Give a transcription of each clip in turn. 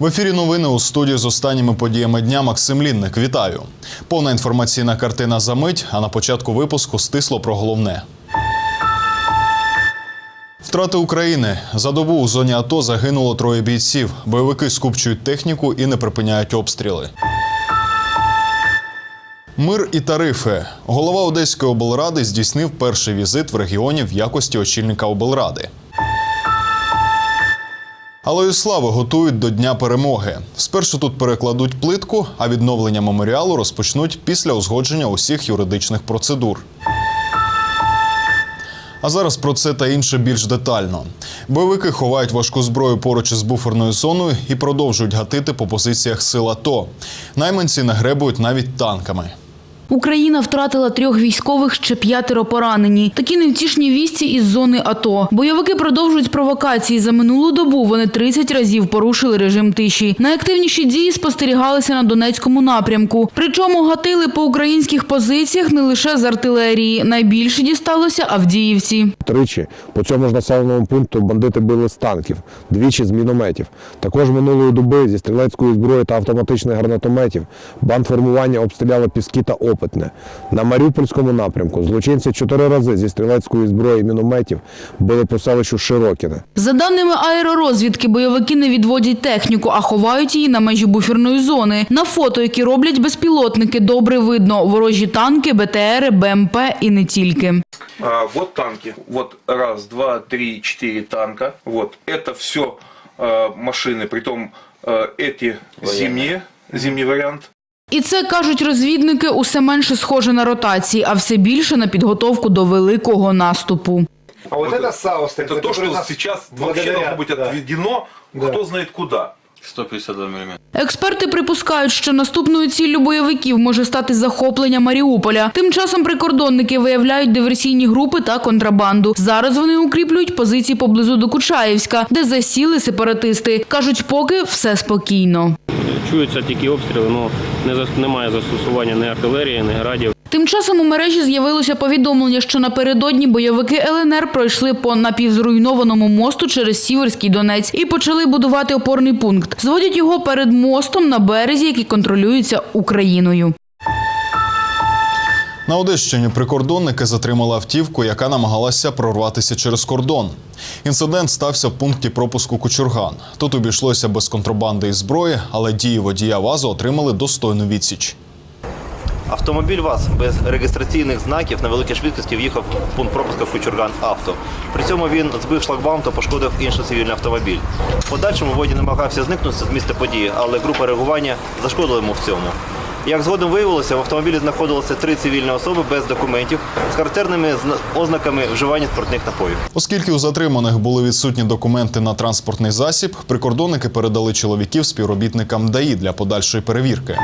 В ефірі новини у студії з останніми подіями дня Максим Лінник. Вітаю. Повна інформаційна картина за мить, а на початку випуску стисло про головне. Втрати України за добу у зоні АТО загинуло троє бійців. Бойовики скупчують техніку і не припиняють обстріли. Мир і тарифи. Голова Одеської облради здійснив перший візит в регіоні в якості очільника облради. Алею слави готують до Дня перемоги. Спершу тут перекладуть плитку, а відновлення меморіалу розпочнуть після узгодження усіх юридичних процедур. А зараз про це та інше більш детально. Бойовики ховають важку зброю поруч із буферною зоною і продовжують гатити по позиціях сил АТО. Найманці не гребують навіть танками. Україна втратила трьох військових, ще п'ятеро поранені. Такі невтішні вісті із зони АТО. Бойовики продовжують провокації. За минулу добу вони 30 разів порушили режим тиші. Найактивніші дії спостерігалися на Донецькому напрямку. Причому гатили по українських позиціях не лише з артилерії. Найбільше дісталося Авдіївці. Тричі по цьому ж населеному пункту бандити били з танків, двічі з мінометів. Також минулої доби зі стрілецької зброї та автоматичних гранатометів бандформування обстріляли піски та опитне. На Маріупольському напрямку злочинці чотири рази зі стрілецької зброї і мінометів били по селищу Широкіне. За даними аеророзвідки, бойовики не відводять техніку, а ховають її на межі буферної зони. На фото, які роблять безпілотники, добре видно ворожі танки, БТРи, БМП і не тільки. А, вот танки. Вот раз, два, три, четыре танка. Вот. Это все машины, притом а, эти зимние, зимний вариант. І це кажуть розвідники усе менше схоже на ротації, а все більше на підготовку до великого наступу. А вот это САУ стоит, Это то, который что нас сейчас вообще благодаря- должно быть да. отведено, Да. кто знает куда. 152 мм. Експерти припускають, що наступною ціллю бойовиків може стати захоплення Маріуполя. Тим часом прикордонники виявляють диверсійні групи та контрабанду. Зараз вони укріплюють позиції поблизу до Кучаєвська, де засіли сепаратисти. кажуть, поки все спокійно. Чуються тільки обстріли, але немає застосування ні артилерії, ні градів. Тим часом у мережі з'явилося повідомлення, що напередодні бойовики ЛНР пройшли по напівзруйнованому мосту через Сіверський Донець і почали будувати опорний пункт. Зводять його перед мостом на березі, який контролюється Україною. На Одещині прикордонники затримали автівку, яка намагалася прорватися через кордон. Інцидент стався в пункті пропуску Кучурган. Тут обійшлося без контрабанди і зброї, але дії водія ВАЗу отримали достойну відсіч. Автомобіль ВАЗ без реєстраційних знаків на великій швидкості в'їхав в пункт пропуска Кучурган Авто. При цьому він збив шлагбаум та пошкодив інший цивільний автомобіль. В подальшому водій намагався зникнути з місця події, але група реагування зашкодила йому в цьому. Як згодом виявилося, в автомобілі знаходилися три цивільні особи без документів з характерними зна- ознаками вживання спиртних напоїв. Оскільки у затриманих були відсутні документи на транспортний засіб, прикордонники передали чоловіків співробітникам ДАІ для подальшої перевірки.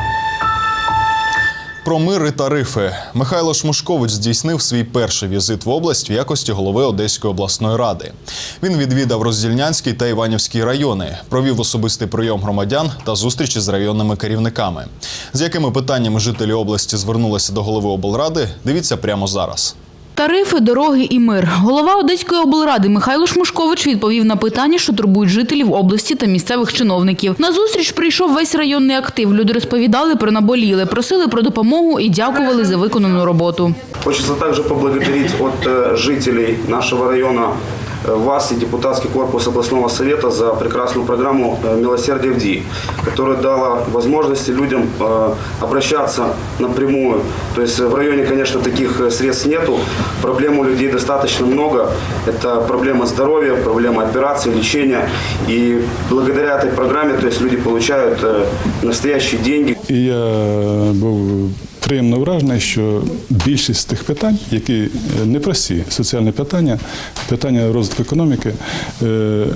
Про мир і тарифи Михайло Шмушкович здійснив свій перший візит в область в якості голови Одеської обласної ради. Він відвідав Роздільнянський та Іванівський райони, провів особистий прийом громадян та зустрічі з районними керівниками. З якими питаннями жителі області звернулися до голови облради, дивіться прямо зараз. Тарифи, дороги і мир. Голова Одеської облради Михайло Шмушкович відповів на питання, що турбують жителів області та місцевих чиновників. На зустріч прийшов весь районний актив. Люди розповідали про наболіле, просили про допомогу і дякували за виконану роботу. Хочеться також поблагодарити от жителів жителей району вас и депутатский корпус областного совета за прекрасную программу э, «Милосердие в ДИ», которая дала возможности людям э, обращаться напрямую. То есть в районе, конечно, таких э, средств нету, проблем у людей достаточно много. Это проблема здоровья, проблема операций, лечения. И благодаря этой программе то есть люди получают э, настоящие деньги, І я був приємно вражений, що більшість тих питань, які е, непрості соціальні питання, питання розвитку економіки, е,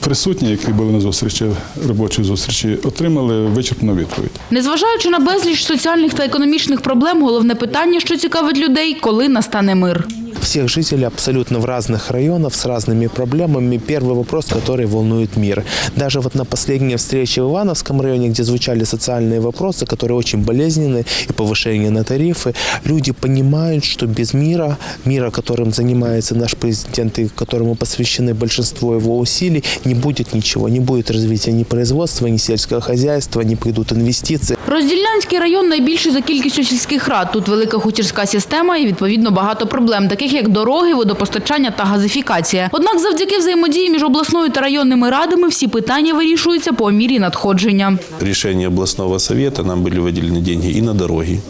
присутні, які були на зустрічі, робочій зустрічі, отримали вичерпну відповідь. Незважаючи на безліч соціальних та економічних проблем, головне питання, що цікавить людей, коли настане мир Всех жителей абсолютно в разных районах с разными проблемами. Первый вопрос, который волнует мир. Даже вот на последней встрече в Ивановском районе, где звучали социальные вопросы, которые очень болезненные, и повышение на тарифы, люди понимают, что без мира, мира, которым занимается наш президент и которому посвящены большинство его усилий, не будет ничего. Не будет развития ни производства, ни сельского хозяйства, не пойдут инвестиции. Роздільнянський район найбільший за кількістю сільських рад. Тут велика хутірська система і відповідно багато проблем, таких як дороги, водопостачання та газифікація. Однак, завдяки взаємодії між обласною та районними радами всі питання вирішуються по мірі надходження. решение областного совета нам были выделены деньги и на дороги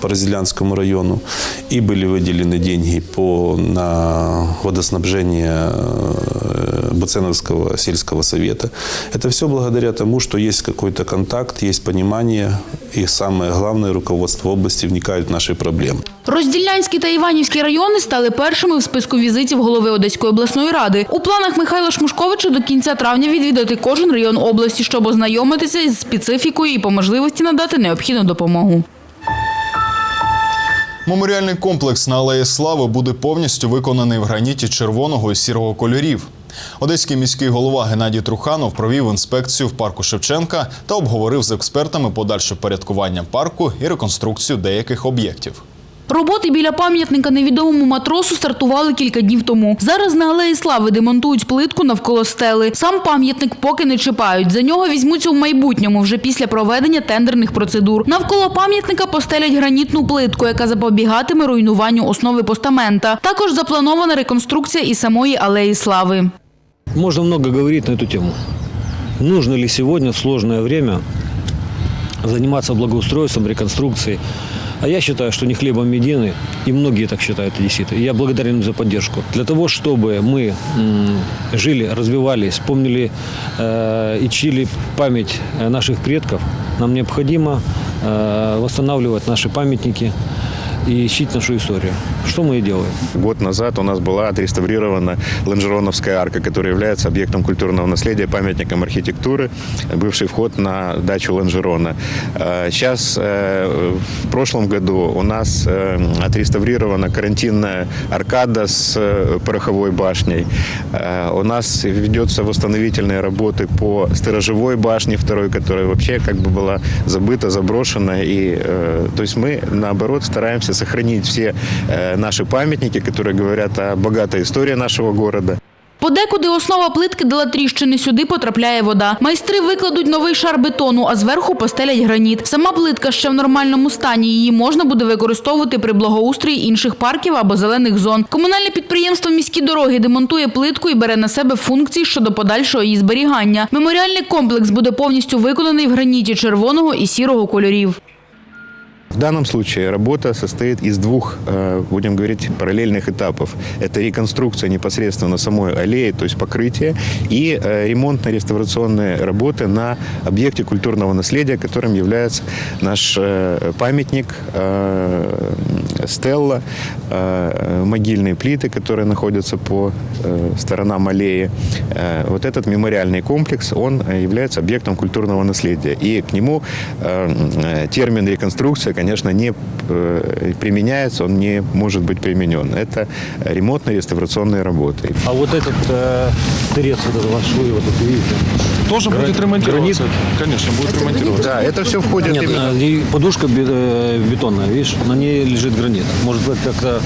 по Разделянскому району, и были выделены деньги по, на водоснабжение э, Буценовского сельского совета. Это все благодаря тому, что есть какой-то контакт, есть понимание, и самое главное, руководство области вникает в наши проблемы. Роздільнянський та Іванівський райони стали першими в списку візитів голови Одеської обласної ради. У планах Михайла Шмушковича до кінця травня відвідати кожен район області, щоб ознайомитися з специфікою і по можливості надати необхідну допомогу. Меморіальний комплекс на Алеї Слави буде повністю виконаний в граніті червоного і сірого кольорів. Одеський міський голова Геннадій Труханов провів інспекцію в парку Шевченка та обговорив з експертами подальше порядкування парку і реконструкцію деяких об'єктів. Роботи біля пам'ятника невідомому матросу стартували кілька днів тому. Зараз на Алеї Слави демонтують плитку навколо стели. Сам пам'ятник поки не чіпають. За нього візьмуться в майбутньому, вже після проведення тендерних процедур. Навколо пам'ятника постелять гранітну плитку, яка запобігатиме руйнуванню основи постамента. Також запланована реконструкція і самої Алеї Слави. Можно много говорить на эту тему. Нужно ли сегодня в сложное время заниматься благоустройством, реконструкцией? А я считаю, что не хлебом едины, и многие так считают. И я благодарен им за поддержку. Для того, чтобы мы жили, развивались, помнили э, и чтили память э, наших предков, нам необходимо э, восстанавливать наши памятники и чтить нашу историю. Что мы и делаем. Год назад у нас была отреставрирована Лонжероновская арка, которая является объектом культурного наследия, памятником архитектуры, бывший вход на дачу Лонжерона. Э, Сейчас, э, в прошлом году, у нас э, отреставрирована карантинная аркада с пороховой башней. У нас ведется восстановительные работы по сторожевой башне второй, которая вообще как бы была забыта, заброшена. И, то есть мы, наоборот, стараемся сохранить все э, наши памятники, которые говорят о богатой истории нашего города. Подекуди основа плитки дала тріщини, сюди потрапляє вода. Майстри викладуть новий шар бетону, а зверху постелять граніт. Сама плитка ще в нормальному стані. Її можна буде використовувати при благоустрої інших парків або зелених зон. Комунальне підприємство «Міські дороги» демонтує плитку і бере на себе функції щодо подальшого її зберігання. Меморіальний комплекс буде повністю виконаний в граніті червоного і сірого кольорів. В данном случае работа состоит из двух, э, будем говорить, параллельных этапов. Это реконструкция непосредственно самой аллеи, то есть покрытие, и э, ремонтно-реставрационные работы на объекте культурного наследия, которым является наш э, памятник, стелла, могильные плиты, которые находятся по сторонам аллеи. Вот этот мемориальный комплекс, он является объектом культурного наследия. И к нему термин реконструкция, конечно, не э, применяется, он не может быть применен. Это ремонтно-реставрационные работы. А вот этот э, тырец, вот этот ваш вывод, вот видите? Тоже Гра- будет ремонтироваться. гранит? Конечно, будет ремонтироваться. Да, это все входит Нет, именно... э, и подушка бе- э, бетонная, видишь, на ней лежит гранит. Может быть, как-то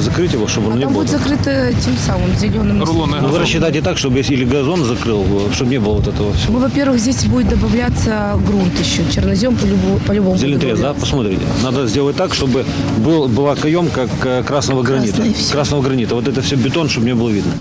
закрыть его, чтобы он не Там был. будет закрыто тем самым зеленым. Рулонный Ну, вы газон. рассчитайте так, чтобы если или газон закрыл, чтобы не было вот этого всего. Ну, во-первых, здесь будет добавляться грунт еще, чернозем по-любому. по-любому будет Зелентрез, да? добавляться. Посмотрите. Надо сделать так, чтобы был, была каемка к- красного гранита. Красный всё. Красного гранита. Вот это все бетон, чтобы не было видно.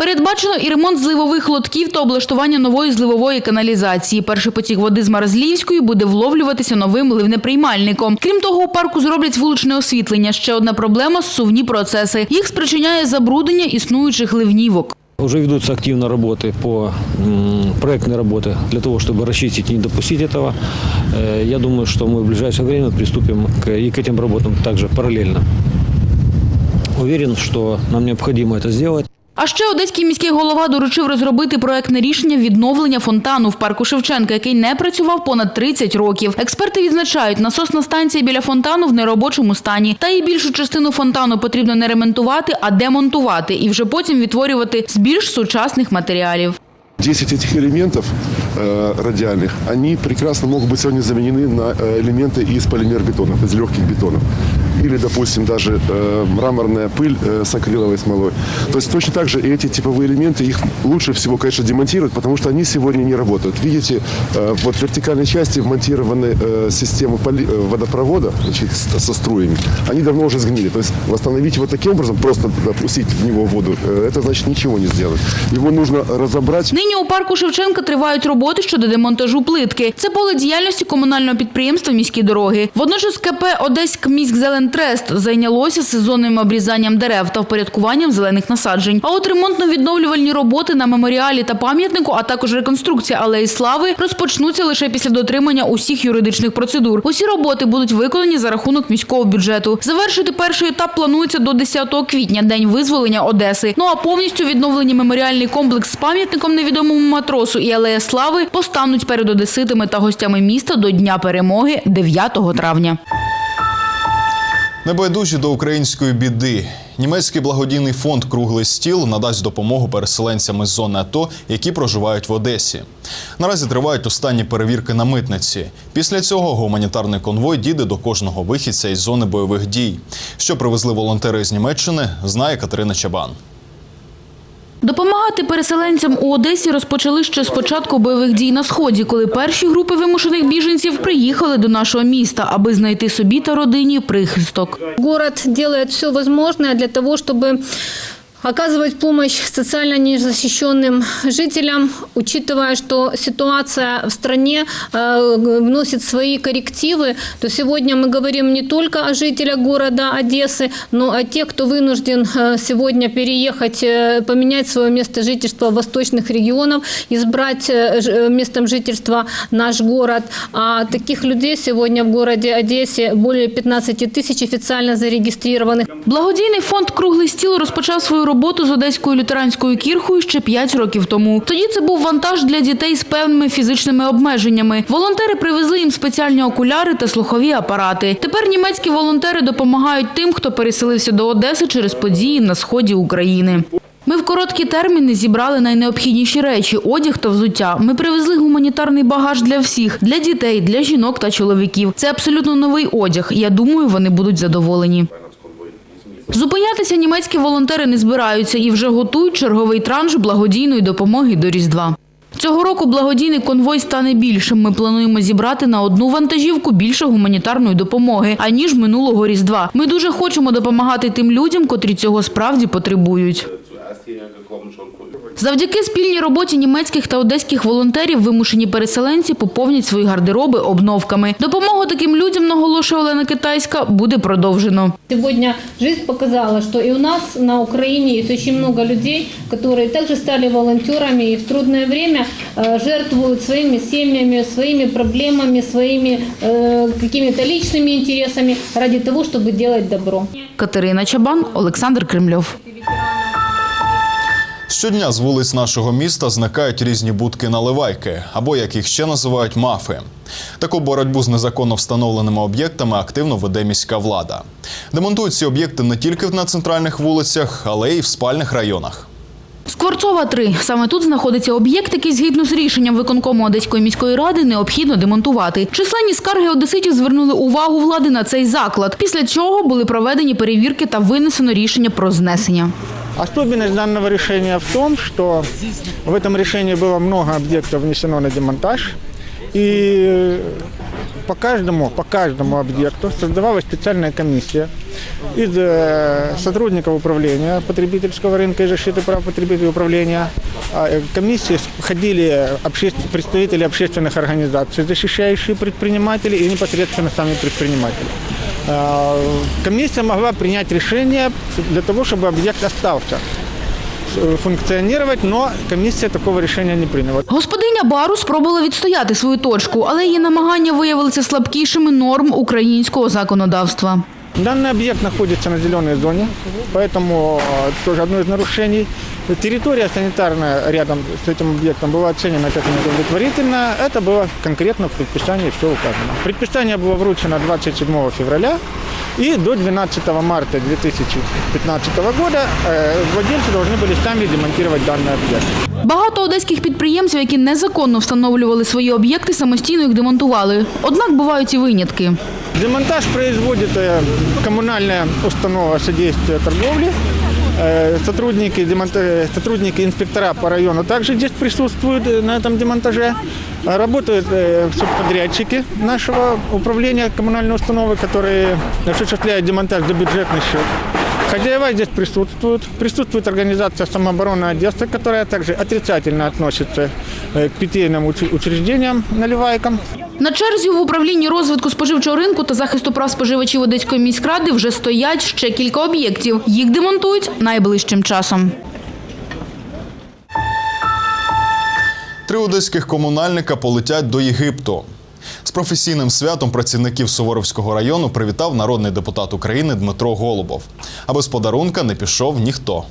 Передбачено і ремонт зливових лотків та облаштування нової зливової каналізації. Перший потік води з Маразлівської буде вловлюватися новим ливнеприймальником. Крім того, у парку зроблять вуличне освітлення. Ще одна проблема – сувні процеси. Їх спричиняє забруднення існуючих ливнівок. Уже ведутся активно работы по м, проектной работы для того, чтобы расчистить и не допустить этого. Э, Я думаю, что мы в ближайшее время приступим к, и к этим работам также параллельно. Уверен, что нам необходимо это сделать. А ще одеський міський голова доручив розробити проектне рішення відновлення фонтану в парку Шевченка, який не працював понад 30 років. Експерти відзначають, насосна станція біля фонтану в неробочому стані. Та і більшу частину фонтану потрібно не ремонтувати, а демонтувати і вже потім відтворювати з більш сучасних матеріалів. 10 этих элементов э, радиальных, они прекрасно могут быть сегодня заменены на э, элементы из полимербетонов, из легких бетонов. Или, допустим, даже э, мраморная пыль э, с акриловой смолой. То есть точно так же и эти типовые элементы, их лучше всего, конечно, демонтировать, потому что они сегодня не работают. Видите, э, вот в вертикальной части вмонтированы э, системы поли- э, водопровода значит, с- со струями. Они давно уже сгнили. То есть восстановить его таким образом, просто допустить в него воду, э, это значит ничего не сделать. Его нужно разобрать. Нині у парку Шевченка тривають роботи щодо демонтажу плитки. Це поле діяльності комунального підприємства міські дороги. Водночас КП Одеськ міськзелентрест зайнялося сезонним обрізанням дерев та впорядкуванням зелених насаджень. А от ремонтно-відновлювальні роботи на меморіалі та пам'ятнику, а також реконструкція алеї слави розпочнуться лише після дотримання усіх юридичних процедур. Усі роботи будуть виконані за рахунок міського бюджету. Завершити перший етап планується до 10 квітня, день визволення Одеси. Ну а повністю відновлені меморіальний комплекс з пам'ятником невідомому матросу і алея слави постануть перед одеситами та гостями міста до Дня перемоги 9 травня. Небайдужі до української біди. Німецький благодійний фонд Круглий стіл надасть допомогу переселенцям із зони АТО, які проживають в Одесі. Наразі тривають останні перевірки на митниці. Після цього гуманітарний конвой дійде до кожного вихідця із зони бойових дій. Що привезли волонтери з Німеччини, знає Катерина Чабан. Допомагати переселенцям у Одесі розпочали ще з початку бойових дій на сході, коли перші групи вимушених біженців приїхали до нашого міста, аби знайти собі та родині прихисток. Город робить все можливе для того, чтобы оказывать помощь социально незащищенным жителям, учитывая, что ситуация в стране э, вносит свои коррективы, то сегодня мы говорим не только о жителях города Одессы, но о тех, кто вынужден э, сегодня переехать, э, поменять свое место жительства в восточных регионов, избрать местом жительства наш город. А таких людей сегодня в городе Одессе более 15 тысяч официально зарегистрированных. Благодійний фонд Круглий стіл розпочав свою роботу з одеською лютеранською кірхою ще 5 років тому. Тоді це був вантаж для дітей з певними фізичними обмеженнями. Волонтери привезли їм спеціальні окуляри та слухові апарати. Тепер німецькі волонтери допомагають тим, хто переселився до Одеси через події на сході України. Ми в короткі терміни зібрали найнеобхідніші речі – одяг та взуття. Ми привезли гуманітарний багаж для всіх – для дітей, для жінок та чоловіків. Це абсолютно новий одяг. Я думаю, вони будуть задоволені. Зупинятися німецькі волонтери не збираються і вже готують черговий транш благодійної допомоги до Різдва. Цього року благодійний конвой стане більшим. Ми плануємо зібрати на одну вантажівку більше гуманітарної допомоги, аніж минулого Різдва. Ми дуже хочемо допомагати тим людям, котрі цього справді потребують. Завдяки спільній роботі німецьких та одеських волонтерів вимушені переселенці поповнять свої гардероби обновками. Допомогу таким людям, наголошує Олена Китайська, буде продовжено. Сегодня жизнь показала, что и у нас на Украине есть очень много людей, которые также стали волонтерами и в трудное время э, жертвуют своими семьями, своими проблемами, своими э, какими-то личными интересами ради того, чтобы делать добро. Катерина Чабан, Олександр Кремльов. Щодня з вулиць нашого міста зникають різні будки наливайки, або як їх ще називають мафи. Таку боротьбу з незаконно встановленими об'єктами активно веде міська влада. Демонтують ці об'єкти не тільки на центральних вулицях, але й в спальних районах. Скворцова 3. Саме тут знаходиться об'єкт, який згідно з рішенням виконкому Одеської міської ради необхідно демонтувати. Численні скарги одеситів звернули увагу влади на цей заклад. Після чого були проведені перевірки та винесено рішення про знесення. Особенность данного решения в том, что в этом решении было много объектов внесено на демонтаж, и по каждому, по каждому объекту создавалась специальная комиссия из э, сотрудников управления потребительского рынка и защиты прав потребителей управления. А, э, комиссии входили представители общественных организаций, защищающие предпринимателей и непосредственно сами предприниматели. А, Комиссия могла принять решение для того, чтобы объект остался э, функционировать, но комиссия такого решения не приняла. Господиня бару спробувала відстояти свою точку, але її намагання виявилися слабкішими норм українського законодавства. Данный объект находится на зеленой зоне, поэтому э, тоже одно из нарушений. Территория санитарная рядом с этим объектом была оценена как неудовлетворительно. Это было конкретно в предписании все указано. Предписание было вручено 27 февраля и до 12 марта 2015 года э, владельцы должны были сами демонтировать данный объект. Багато одеських підприємців, які незаконно встановлювали свої об'єкти, самостійно їх демонтували. Однак бувають і винятки. Демонтаж производит э, коммунальная установа содействия торговли. Э, Сотрудники, демонта- сотрудники инспектора по району также здесь присутствуют э, на этом демонтаже. А Работают э, субподрядчики нашего управления коммунальной установы, которые осуществляют демонтаж за бюджетный счет. Хозяева здесь присутствуют. Присутствует организация самообороны Одессы, которая также отрицательно относится э, к питейным учи- учреждениям, наливайкам. На черзі в управлінні розвитку споживчого ринку та захисту прав споживачів Одеської міськради вже стоять ще кілька об'єктів. Їх демонтують найближчим часом. Три одеських комунальника полетять до Єгипту. З професійним святом працівників Суворовського району привітав народний депутат України Дмитро Голубов. А без подарунка не пішов ніхто.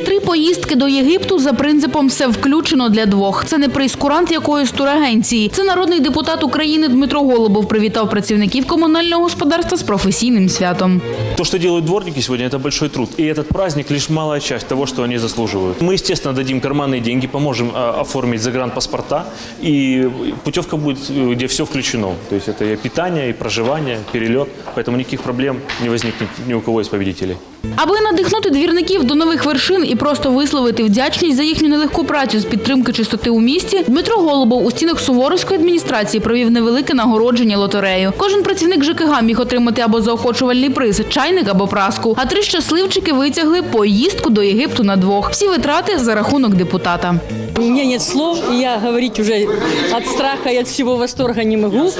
Три поїздки до Єгипту за принципом все включено для двох. Це не прейскурант якоїсь турагенції. Це народний депутат України Дмитро Голубов привітав працівників комунального господарства з професійним святом. То, что делают дворники сегодня, это большой труд. И этот праздник лишь малая часть того, что они заслуживают. Мы, естественно, дадим карманные деньги, поможем а, оформить загранпаспорта. И путевка будет, э, где все включено. То есть это и питание, и проживание, перелет. Поэтому никаких проблем не возникнет ни у кого из победителей. Аби надихнути двірників до нових вершин і просто висловити вдячність за їхню нелегку працю з підтримки чистоти у місті, Дмитро Голубов у стінах Суворовської адміністрації провів невелике нагородження лотерею. Кожен працівник ЖКГ міг отримати або заохочувальний приз, чайник або праску. А три щасливчики витягли поїздку до Єгипту на двох. Всі витрати за рахунок депутата. У меня нет слов, и я говорить уже от страха и от всего восторга не могу.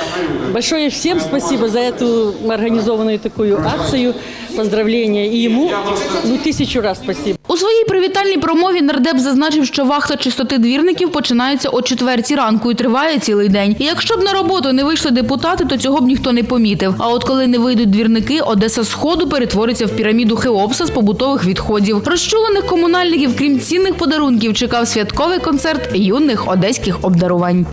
Большое всем спасибо за эту организованную такую акцию. Поздравления и ему, ну, тысячу раз спасибо. У своїй привітальній промові нардеп зазначив, що вахта чистоти двірників починається о четвертій ранку і триває цілий день. І якщо б на роботу не вийшли депутати, то цього б ніхто не помітив. А от коли не вийдуть двірники, Одеса Сходу перетвориться в піраміду Хеопса з побутових відходів. Розчулених комунальників, крім цінних подарунків, чекав святковий концерт юних одеських обдарувань.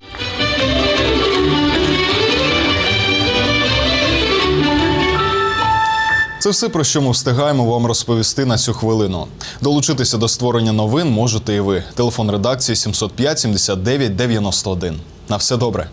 Це все про що ми встигаємо вам розповісти на цю хвилину. Долучитися до створення новин можете і ви. Телефон редакції 705 79 91. На все добре.